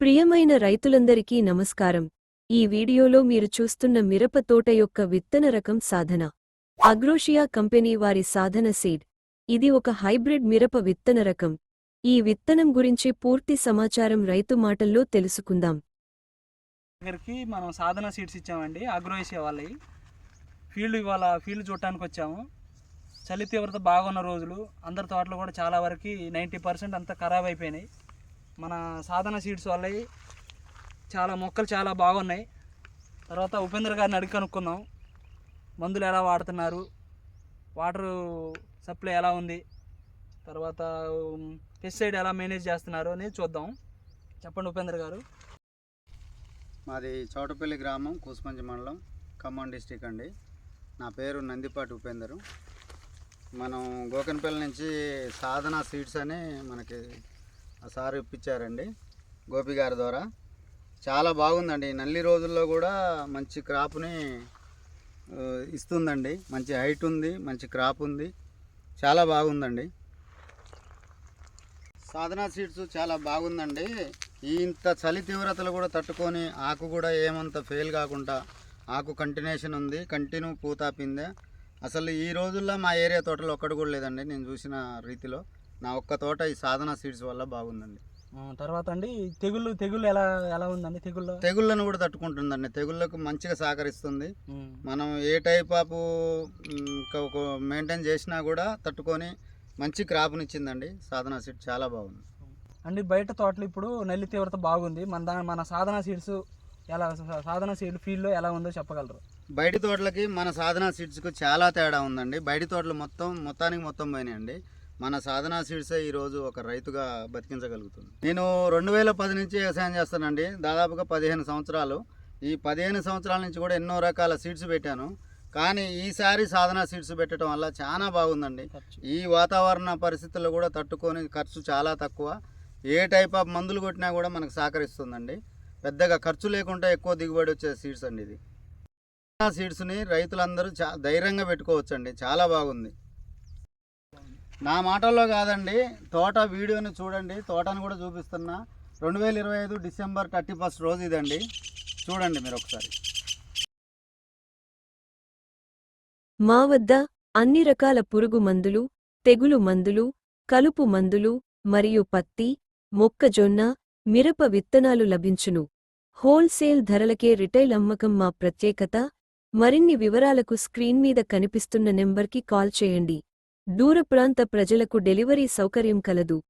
ప్రియమైన రైతులందరికీ నమస్కారం. ఈ వీడియోలో మీరు చూస్తున్న మిరప తోట యొక్క విత్తన రకం సాధన. అగ్రోషియా కంపెనీ వారి సాధన సీడ్. ఇది ఒక హైబ్రిడ్ మిరప విత్తన రకం. ఈ విత్తనం గురించి పూర్తి సమాచారం రైతు మాటల్లో తెలుసుకుందాం. దగ్గరికి మనం సాధన సీట్స్ ఇచ్చామండి అగ్రోషియా వాళ్ళవి. ఫీల్డ్ ఇవాళ ఫీల్డ్ చూడటానికి వచ్చాము. చలి తీవ్రత బాగున్న రోజులు అందరి తోటలు కూడా చాలా వరకు నైంటీ పర్సెంట్ అంతా ఖరాబ్ అయిపోయినాయి. మన సాధన సీడ్స్ వల్ల చాలా మొక్కలు చాలా బాగున్నాయి. తర్వాత ఉపేంద్ర గారిని అడిగి కనుక్కుందాం. మందులు ఎలా వాడుతున్నారు? వాటర్ సప్లై ఎలా ఉంది? తర్వాత పెస్టిసైడ్ ఎలా మేనేజ్ చేస్తున్నారు అనేది చూద్దాం. చెప్పండి ఉపేంద్ర గారు. మాది చౌటపల్లి గ్రామం కూసుమంచి మండలం ఖమ్మం డిస్టిక్ అండి. నా పేరు నందిపాటి ఉపేందరు. మనం గోకన్పల్లి నుంచి సాధన సీడ్స్ అని మనకి ఆ సార్ ఇప్పించారండి గోపి గారి ద్వారా. చాలా బాగుందండి. నల్లి రోజుల్లో కూడా మంచి క్రాప్ని ఇస్తుందండి. మంచి హైట్ ఉంది మంచి క్రాప్ ఉంది. చాలా బాగుందండి. సాధనా సీడ్స్ చాలా బాగుందండి. ఇంత చలి తీవ్రతలు కూడా తట్టుకొని ఆకు కూడా ఏమంత ఫెయిల్ కాకుండా ఆకు కంటిన్యూషన్ ఉంది కంటిన్యూ పూతాపిందే అసలు ఈ రోజుల్లో మా ఏరియా తోటలో ఒక్కటి కూడా లేదండి. నేను చూసిన రీతిలో. నా ఒక్క తోట ఈ సాధనా సీడ్స్ వల్ల బాగుందండి. తర్వాత అండి తెగుళ్ళు తెగుళ్ళు ఎలా ఎలా ఉందండి తెగుళ్ళు? తెగుళ్ళను కూడా తట్టుకుంటుందండి. తెగుళ్ళకు మంచిగా సహకరిస్తుంది. మనం ఏ టైప్ ఆఫ్ మెయింటైన్ చేసినా కూడా తట్టుకొని మంచి క్రాప్నిచ్చిందండి. సాధనా సీడ్ చాలా బాగుంది. అండి బయట తోటలు ఇప్పుడు నల్లి తీవ్రత బాగుంది. మన దా మన సాధన సీడ్స్ ఎలా సాధన సీడ్ ఫీల్డ్లో ఎలా ఉందో చెప్పగలరు? బయటి తోటలకి మన సాధనా సీడ్స్కు చాలా తేడా ఉందండి. బయటి తోటలు మొత్తం మొత్తానికి మొత్తం పోయినాయండి. మన సాధనా సీడ్సే ఈరోజు ఒక రైతుగా బతికించగలుగుతుంది. నేను రెండు వేల పది నుంచి వ్యవసాయం చేస్తానండి. దాదాపుగా పదిహేను సంవత్సరాలు. ఈ పదిహేను సంవత్సరాల నుంచి కూడా ఎన్నో రకాల సీడ్స్ పెట్టాను. కానీ ఈసారి సాధనా సీడ్స్ పెట్టడం వల్ల చాలా బాగుందండి. ఈ వాతావరణ పరిస్థితుల్లో కూడా తట్టుకొని ఖర్చు చాలా తక్కువ. ఏ టైప్ ఆఫ్ మందులు కొట్టినా కూడా మనకు సహకరిస్తుందండి. పెద్దగా ఖర్చు లేకుండా ఎక్కువ దిగుబడి వచ్చే సీడ్స్ అండి ఇది. సీడ్స్ని రైతులందరూ చా ధైర్యంగా పెట్టుకోవచ్చండి. చాలా బాగుంది. నా మాటల్లో కాదండి తోట వీడియోని చూడండి తోటను కూడా చూపిస్తున్నా. రెండు వేల ఇరవై ఐదు డిసెంబర్ థర్టీ ఫస్ట్ రోజు ఇదండి. చూడండి మీరు ఒకసారి. మా వద్ద అన్ని రకాల పురుగు మందులు తెగులు మందులు కలుపు మందులు మరియు పత్తి మొక్కజొన్న మిరప విత్తనాలు లభించును. హోల్సేల్ ధరలకే రిటైల్ అమ్మకం మా ప్రత్యేకత. మరిన్ని వివరాలకు స్క్రీన్ మీద కనిపిస్తున్న నెంబర్కి కాల్ చేయండి. దూర ప్రాంత ప్రజలకు డెలివరీ సౌకర్యం కలదు.